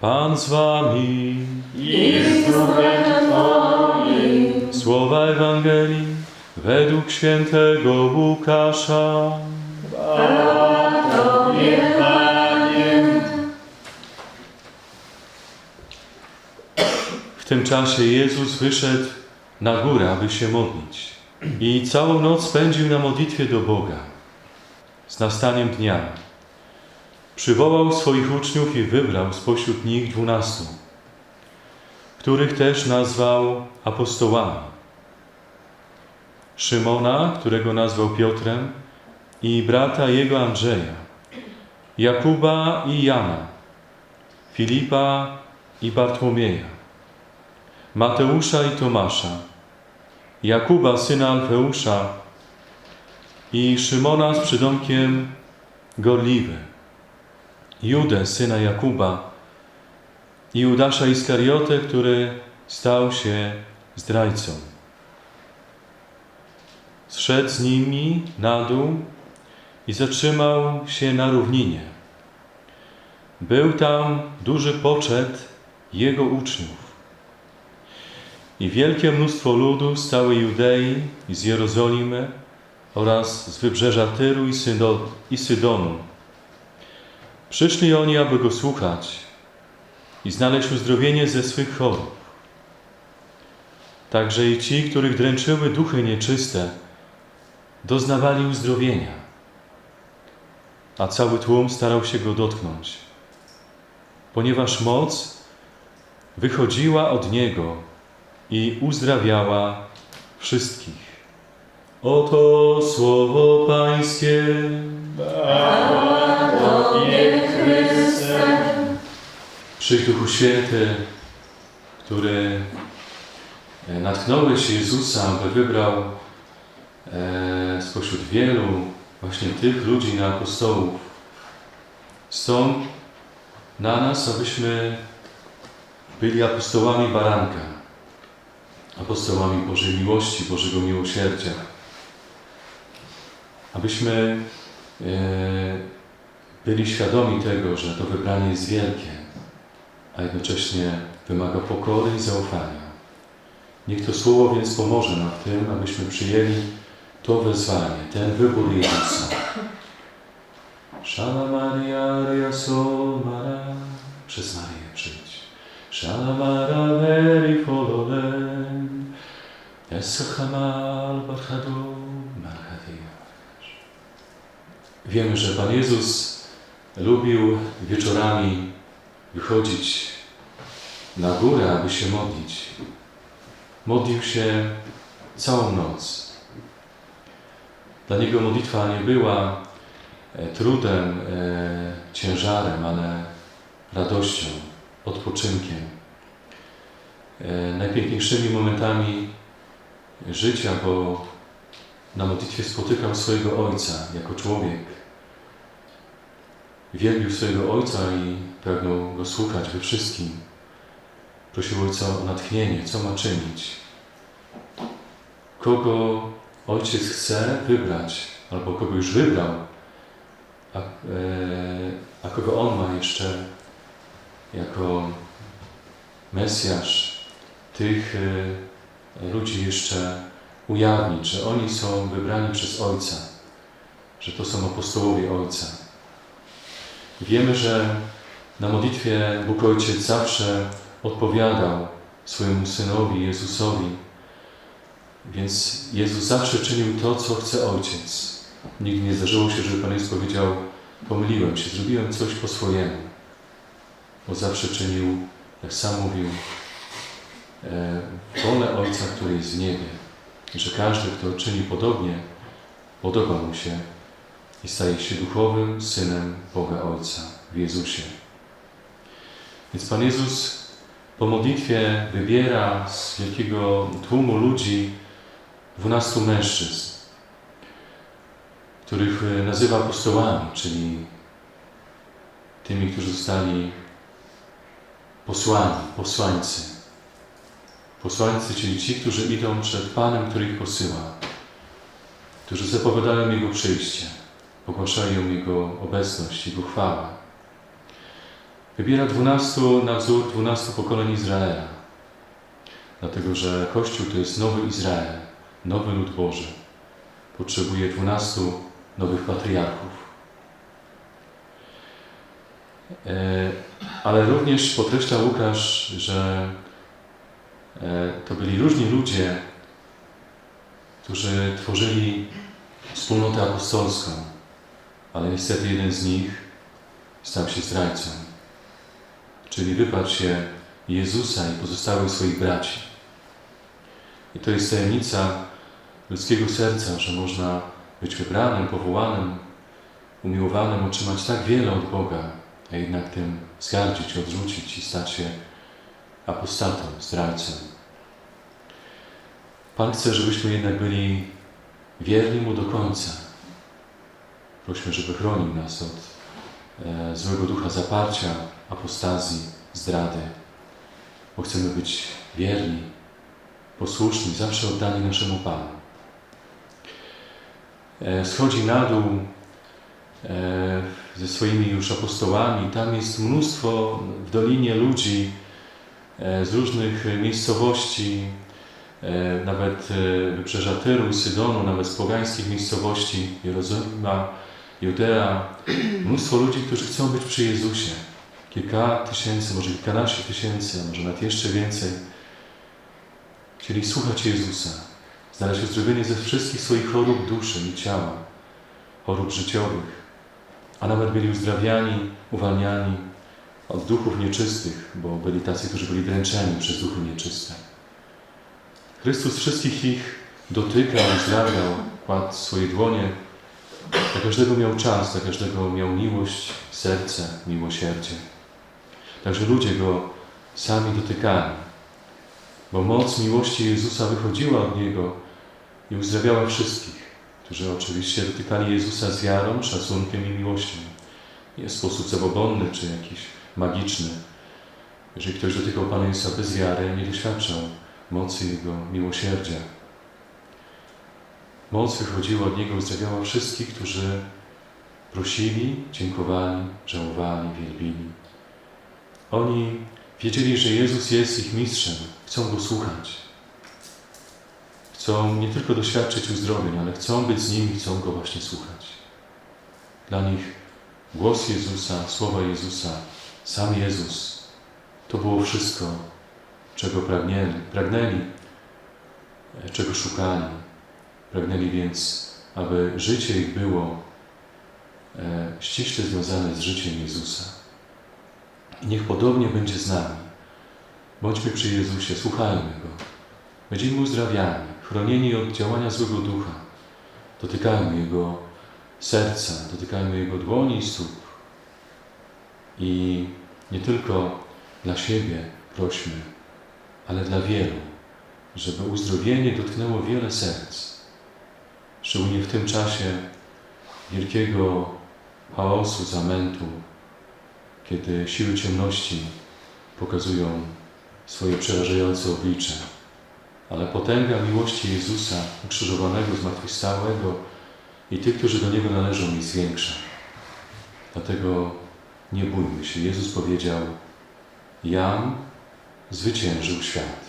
Pan z wami. i z Twoim. Słowa Ewangelii według świętego Łukasza. Tobie, Panie. W tym czasie Jezus wyszedł na górę, aby się modlić. I całą noc spędził na modlitwie do Boga. Z nastaniem dnia przywołał swoich uczniów i wybrał spośród nich dwunastu, których też nazwał apostołami. Szymona, którego nazwał Piotrem, i brata jego Andrzeja, Jakuba i Jana, Filipa i Bartłomieja, Mateusza i Tomasza, Jakuba syna Alfeusza i Szymona z przydomkiem Gorliwy, Judę syna Jakuba i Judasza Iskariotę, który stał się zdrajcą. Zszedł z nimi na dół i zatrzymał się na równinie. Był tam duży poczet jego uczniów. I wielkie mnóstwo ludu z całej Judei i z Jerozolimy oraz z wybrzeża Tyru i, Sydo, i Sydonu. Przyszli oni, aby go słuchać i znaleźć uzdrowienie ze swych chorób. Także i ci, których dręczyły duchy nieczyste, doznawali uzdrowienia, a cały tłum starał się go dotknąć, ponieważ moc wychodziła od niego i uzdrawiała wszystkich. Oto słowo Pańskie. Przyjdź Duchu Święty, który e, natknąłeś Jezusa, aby wybrał e, spośród wielu właśnie tych ludzi na apostołów. Stąd na nas, abyśmy byli apostołami baranka, apostołami Bożej miłości, Bożego miłosierdzia. Abyśmy e, byli świadomi tego, że to wybranie jest wielkie, a jednocześnie wymaga pokory i zaufania. Niech to słowo więc pomoże nam w tym, abyśmy przyjęli to wezwanie, ten wybór Jezusa. Szala Maria, Ria Sol Mara, przez Marię przyjdź. Szala Mara, Veri Fololen, Esachamal Marchadiasz. Wiemy, że Pan Jezus lubił wieczorami wychodzić na górę, aby się modlić. Modlił się całą noc. Dla niego modlitwa nie była e, trudem, e, ciężarem, ale radością, odpoczynkiem. E, najpiękniejszymi momentami życia, bo na modlitwie spotykał swojego Ojca jako człowiek. Wielbił swojego Ojca i pragnął Go słuchać we wszystkim. Prosił Ojca o natchnienie, co ma czynić. Kogo Ojciec chce wybrać, albo kogo już wybrał, a, e, a kogo On ma jeszcze jako Mesjasz, tych e, ludzi jeszcze ujawnić, że oni są wybrani przez Ojca, że to są apostołowie Ojca. Wiemy, że na modlitwie Bóg Ojciec zawsze odpowiadał swojemu Synowi Jezusowi, więc Jezus zawsze czynił to, co chce Ojciec. Nigdy nie zdarzyło się, żeby Pan Jezus powiedział, pomyliłem się, zrobiłem coś po swojemu. Bo zawsze czynił, jak sam mówił, e, wolę Ojca, który jest w niebie. Że każdy, kto czyni podobnie, podoba mu się i staje się duchowym synem Boga Ojca w Jezusie. Więc Pan Jezus po modlitwie wybiera z wielkiego tłumu ludzi dwunastu mężczyzn, których e, nazywa apostołami, czyli tymi, którzy zostali posłani, posłańcy. Posłańcy, czyli ci, którzy idą przed Panem, który ich posyła, którzy zapowiadają Jego przyjście, ogłaszają Jego obecność, Jego chwałę. Wybiera dwunastu na wzór dwunastu pokoleń Izraela. Dlatego, że Kościół to jest nowy Izrael, nowy lud Boży. Potrzebuje dwunastu nowych patriarchów. E, Ale również podkreśla Łukasz, że e, to byli różni ludzie, którzy tworzyli wspólnotę apostolską, ale niestety jeden z nich stał się zdrajcą. Czyli wyparł się Jezusa i pozostałych swoich braci. I to jest tajemnica ludzkiego serca, że można być wybranym, powołanym, umiłowanym, otrzymać tak wiele od Boga, a jednak tym zgardzić, odrzucić i stać się apostatą, zdrajcą. Pan chce, żebyśmy jednak byli wierni Mu do końca. Prośmy, żeby chronił nas od e, złego ducha zaparcia, apostazji, zdrady, bo chcemy być wierni, posłuszni, zawsze oddani naszemu Panu. E, schodzi na dół e, ze swoimi już apostołami. Tam jest mnóstwo w dolinie ludzi e, z różnych miejscowości, nawet wybrzeża Tyru, Sydonu, nawet z pogańskich miejscowości, Jerozolima, Judea. Mnóstwo ludzi, którzy chcą być przy Jezusie. Kilka tysięcy, może kilkanaście tysięcy, a może nawet jeszcze więcej. Chcieli słuchać Jezusa, znaleźć uzdrowienie ze wszystkich swoich chorób duszy i ciała, chorób życiowych, a nawet byli uzdrawiani, uwalniani od duchów nieczystych, bo byli tacy, którzy byli dręczeni przez duchy nieczyste. Chrystus wszystkich ich dotykał, uzdrawiał, kładł swoje dłonie. Dla każdego miał czas, dla każdego miał miłość, serce, miłosierdzie. Także ludzie Go sami dotykali, bo moc miłości Jezusa wychodziła od Niego i uzdrawiała wszystkich, którzy oczywiście dotykali Jezusa z wiarą, szacunkiem i miłością. Nie w sposób zabobonny czy jakiś magiczny. Jeżeli ktoś dotykał Pana Jezusa bez wiary, nie doświadczał mocy Jego miłosierdzia. Moc wychodziła od Niego, uzdrawiała wszystkich, którzy prosili, dziękowali, żałowali, wielbili. Oni wiedzieli, że Jezus jest ich mistrzem, chcą Go słuchać. Chcą nie tylko doświadczyć uzdrowień, ale chcą być z Nim i chcą Go właśnie słuchać. Dla nich głos Jezusa, słowa Jezusa, sam Jezus, to było wszystko, czego pragnęli, pragnęli czego szukali. Pragnęli więc, aby życie ich było e, ściśle związane z życiem Jezusa. I niech podobnie będzie z nami. Bądźmy przy Jezusie, słuchajmy Go. Będziemy uzdrawiani, chronieni od działania złego ducha. Dotykajmy Jego serca, dotykajmy Jego dłoni i stóp. I nie tylko dla siebie prośmy, ale dla wielu, żeby uzdrowienie dotknęło wiele serc. Szczególnie w tym czasie wielkiego chaosu, zamętu, kiedy siły ciemności pokazują swoje przerażające oblicze. Ale potęga miłości Jezusa, ukrzyżowanego, zmartwychwstałego i tych, którzy do Niego należą, jest większa. Dlatego nie bójmy się. Jezus powiedział, Jam zwyciężył świat.